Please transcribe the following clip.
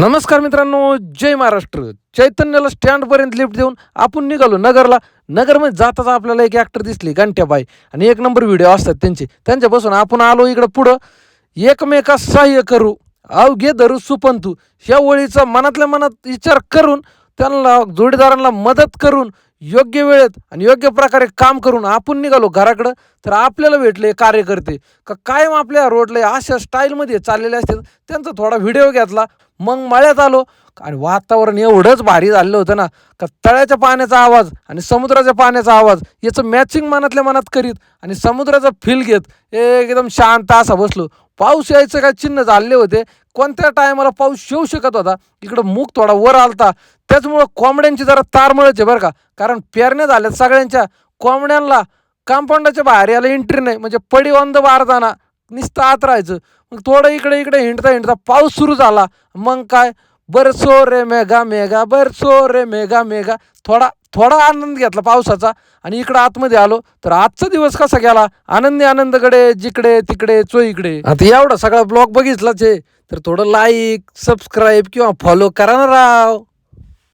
नमस्कार मित्रांनो जय महाराष्ट्र. चैतन्याला स्टँडपर्यंत लिफ्ट देऊन आपण निघालो नगरला. नगरमध्ये जाताच आपल्याला एक ॲक्टर दिसली घंट्याबाई. आणि एक नंबर व्हिडिओ असतात त्यांचे. त्यांच्यापासून आपण आलो इकडं पुढं. एकमेकास सहाय्य करू. अवघे धरू सुपंतू. ह्या ओळीचा मनातल्या मनात विचार करून त्यांना जोडीदारांना मदत करून योग्य वेळेत आणि योग्य प्रकारे काम करून आपण निघालो घराकडं तर आपल्याला भेटले कार्यकर्ते. का कायम आपल्या रोडला अशा स्टाईलमध्ये चाललेले असतात त्यांचा थोडा व्हिडिओ घेतला मग मळ्यात आलो. आणि वातावरण एवढंच भारी झालेलं होतं ना का तळ्याच्या पाण्याचा आवाज आणि समुद्राच्या पाण्याचा आवाज याचं मॅचिंग मनातल्या मनात करीत आणि समुद्राचा फील घेत एकदम शांत असा बसलो. पाऊस यायचं काय चिन्ह झाले होते कोणत्या टायमाला पाऊस येऊ शकत होता इकडं मूग थोडा वर आलता. त्याचमुळं कोंबड्यांची जरा तारमळच आहे बरं का. कारण पेरण्या झाल्यात सगळ्यांच्या. कोंबड्यांना कंपाऊंडाच्या बाहेर यायला एंट्री नाही. म्हणजे पडी ऑन द नुसतं आत राहायचं. मग थोडं इकडे इकडे हिंडता हिंडता पाऊस सुरू झाला. मग काय? बरसो रे मेघा मेघा बरसो रे मेघा मेघा. थोडा थोडा आनंद घेतला पावसाचा आणि इकडं आतमध्ये आलो. तर आजचा दिवस कसा गेला? आनंदी आनंदकडे जिकडे तिकडे चोईकडे. आता एवढा सगळा ब्लॉग बघितलाच आहे. तर थोडं लाईक सबस्क्राईब किंवा फॉलो करा ना राव.